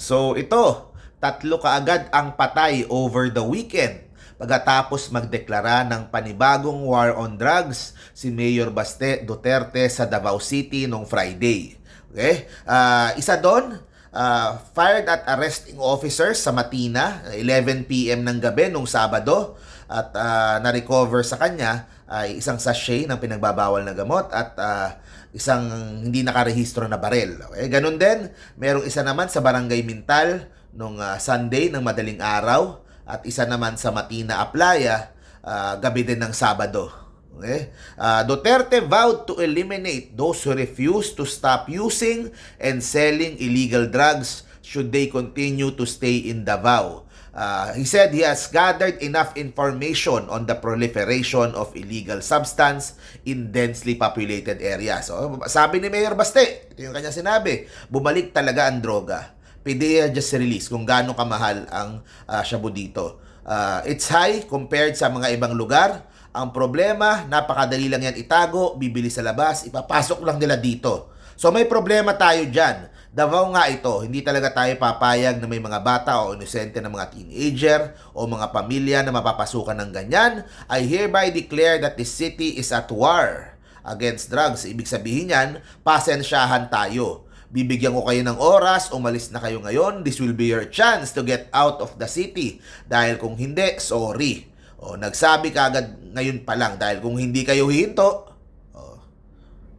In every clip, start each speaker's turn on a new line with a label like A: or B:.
A: So ito, tatlo kaagad ang patay over the weekend pagkatapos magdeklara ng panibagong war on drugs si Mayor Baste Duterte sa Davao City noong Friday. Okay? Ah, isa doon, ah, fired at arresting officers sa Matina 11 p.m. ng gabi nung Sabado at ah, na-recover sa kanya ay isang sachet ng pinagbabawal na gamot at ah, isang hindi nakarehistro na barel. Okay? Ganun din, merong isa naman sa Barangay Mintal nung ah, Sunday ng madaling araw at isa naman sa Matina Aplaya ah, gabi din ng Sabado. Okay? Ah, Duterte vowed to eliminate those who refuse to stop using and selling illegal drugs should they continue to stay in Davao. Uh, he said he has gathered enough information on the proliferation of illegal substance in densely populated areas. So, sabi ni Mayor Baste, ito yung kanya sinabi, bumalik talaga ang droga. PDEA just released kung gaano kamahal ang uh, shabu dito. Uh, it's high compared sa mga ibang lugar. Ang problema, napakadali lang yan itago, bibili sa labas, ipapasok lang nila dito. So may problema tayo dyan. Davao nga ito, hindi talaga tayo papayag na may mga bata o inosente na mga teenager o mga pamilya na mapapasukan ng ganyan. I hereby declare that this city is at war against drugs. Ibig sabihin yan, pasensyahan tayo. Bibigyan ko kayo ng oras, umalis na kayo ngayon. This will be your chance to get out of the city. Dahil kung hindi, sorry. O, nagsabi ka agad ngayon pa lang dahil kung hindi kayo hinto, o,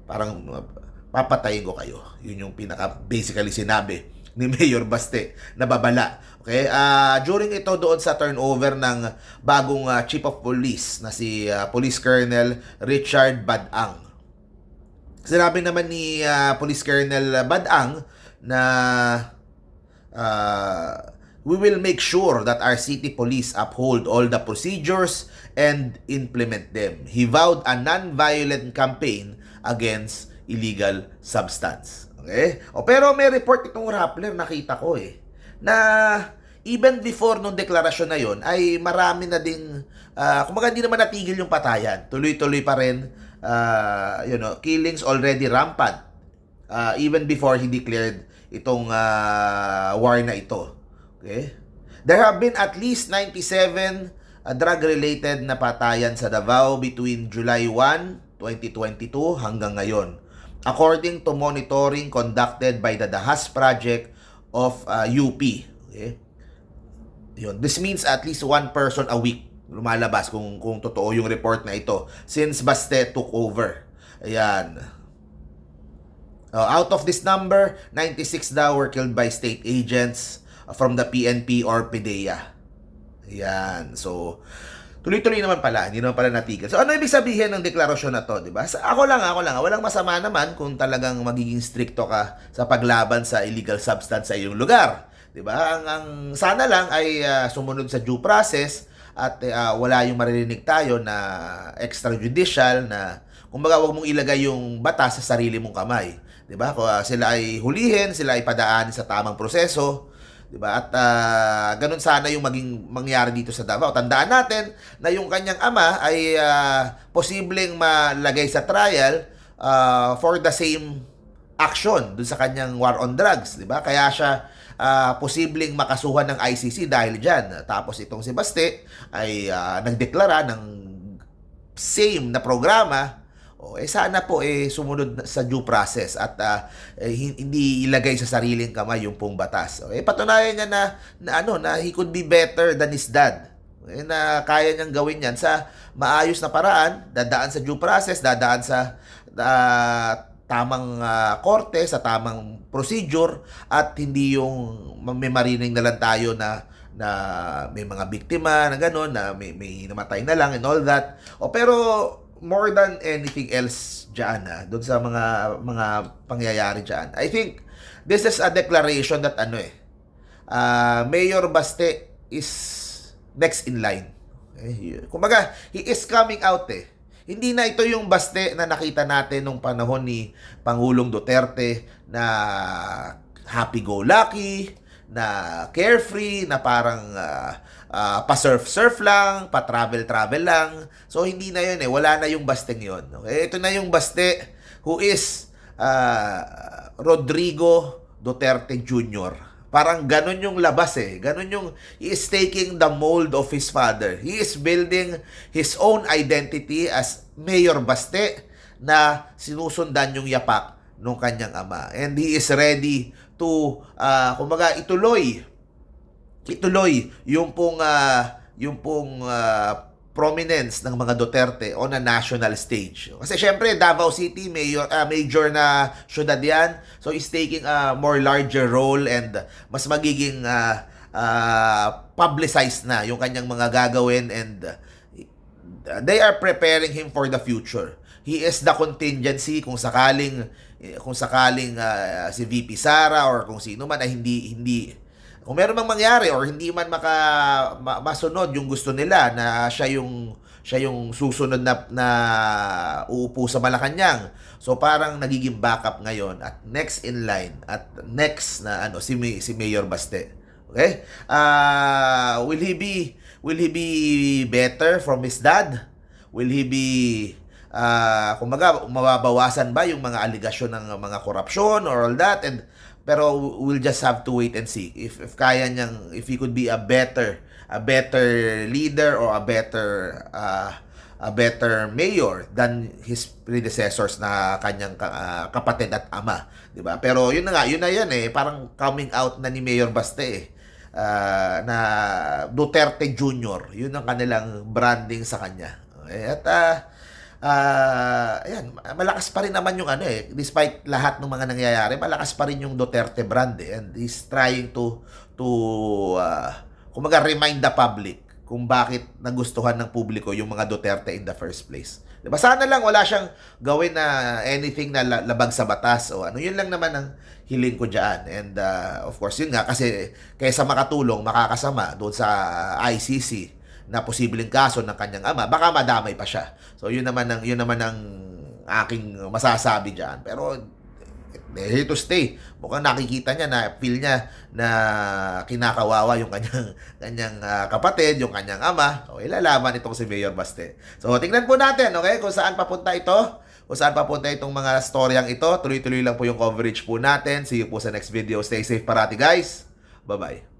A: parang papatayin ko kayo. Yun yung pinaka basically sinabi ni Mayor Baste na babala. Okay? Ah, during ito doon sa turnover ng bagong ah, Chief of Police na si ah, Police Colonel Richard Badang. Sinabi naman ni ah, Police Colonel Badang na uh, we will make sure that our city police uphold all the procedures and implement them. He vowed a non-violent campaign against illegal substance. Okay? O pero may report itong Rappler nakita ko eh na even before nung deklarasyon na yon ay marami na ding uh, kumaga hindi naman natigil yung patayan. Tuloy-tuloy pa rin uh, you know, killings already rampant uh, even before he declared itong uh, war na ito. Okay? There have been at least 97 uh, drug-related na patayan sa Davao between July 1, 2022 hanggang ngayon. According to monitoring conducted by the Dahas Project of uh, UP. Okay? Yun. This means at least one person a week lumalabas kung kung totoo yung report na ito since Baste took over. Ayan. Uh, out of this number, 96 daw were killed by state agents from the PNP or PDEA. Ayan. So, tuloy-tuloy naman pala, hindi naman pala natigil. So ano ibig sabihin ng deklarasyon na to, 'di ba? Ako lang, ako lang, walang masama naman kung talagang magiging stricto ka sa paglaban sa illegal substance sa iyong lugar, 'di ba? Ang, ang sana lang ay ah, sumunod sa due process at ah, wala yung maririnig tayo na extrajudicial na kumbaga wag mong ilagay yung batas sa sarili mong kamay, 'di ba? Kung ah, sila ay hulihin, sila ay padaan sa tamang proseso, 'di ba? At ah, ganun sana yung maging mangyari dito sa Davao. Tandaan natin na yung kanyang ama ay ah, posibleng malagay sa trial ah, for the same action dun sa kanyang war on drugs, 'di ba? Kaya siya ah, posibleng makasuhan ng ICC dahil diyan. Tapos itong si Baste ay ah, nagdeklara ng same na programa o eh sana po eh sumunod sa due process at ah, eh, hin- hindi ilagay sa sariling kamay yung pong batas. O, eh patunayan niya na, na ano na he could be better than his dad. Eh, na kaya niyang gawin yan sa maayos na paraan, dadaan sa due process, dadaan sa ah, tamang ah, korte, sa tamang procedure at hindi yung may marining na lang tayo na na may mga biktima na gano'n, na may, may namatay na lang and all that. O pero more than anything else dyan, ah, doon sa mga mga pangyayari dyan, I think this is a declaration that ano eh, ah, Mayor Baste is next in line. Eh, kumbaga, he is coming out eh. Hindi na ito yung baste na nakita natin nung panahon ni Pangulong Duterte na happy-go-lucky, na carefree, na parang ah, ah, pa-surf-surf lang, pa-travel-travel lang. So, hindi na yun eh. Wala na yung basteng yun. Okay? Ito na yung baste who is ah, Rodrigo Duterte Jr. Parang ganun yung labas eh. Ganun yung, he is taking the mold of his father. He is building his own identity as Mayor Baste na sinusundan yung yapak ng kanyang ama. And he is ready to, uh, kumbaga, ituloy ituloy yung pong ah, yung pong ah, prominence ng mga Duterte on a national stage. Kasi syempre Davao City major ah, major na syudad 'yan. So is taking a more larger role and mas magiging ah, ah, publicized na yung kanyang mga gagawin and ah, they are preparing him for the future. He is the contingency kung sakaling eh, kung sakaling ah, si VP Sara or kung sino man ay hindi hindi kung meron mang mangyari or hindi man maka ma- masunod yung gusto nila na siya yung siya yung susunod na, na uupo sa Malacanang. So parang nagiging backup ngayon at next in line at next na ano si si Mayor Baste. Okay? Ah, will he be will he be better from his dad? Will he be ah kumbaga mababawasan ba yung mga aligasyon ng mga korupsyon or all that and pero we'll just have to wait and see if if kaya niyang if he could be a better a better leader or a better uh, a better mayor than his predecessors na kanyang ka- ah, kapatid at ama, 'di ba? Pero yun na nga, yun na yan eh, parang coming out na ni Mayor Baste eh. Ah, na Duterte Jr. Yun ang kanilang branding sa kanya. Okay? At ah, ah, ayan, malakas pa rin naman yung ano eh, despite lahat ng mga nangyayari, malakas pa rin yung Duterte brand eh, and he's trying to to uh, kumaga remind the public kung bakit nagustuhan ng publiko yung mga Duterte in the first place. Diba? Sana lang wala siyang gawin na anything na la- labag sa batas o ano. Yun lang naman ang hiling ko dyan. And uh, of course, yun nga, kasi kaysa makatulong, makakasama doon sa ICC na posibleng kaso ng kanyang ama, baka madamay pa siya. So yun naman ang yun naman ang aking masasabi diyan. Pero here to stay. Mukhang nakikita niya na feel niya na kinakawawa yung kanyang kanyang ah, kapatid, yung kanyang ama. So ilalaban itong si Mayor Baste. So tingnan po natin, okay, kung saan papunta ito. Kung saan papunta itong mga storyang ito. Tuloy-tuloy lang po yung coverage po natin. See you po sa next video. Stay safe parati, guys. Bye-bye.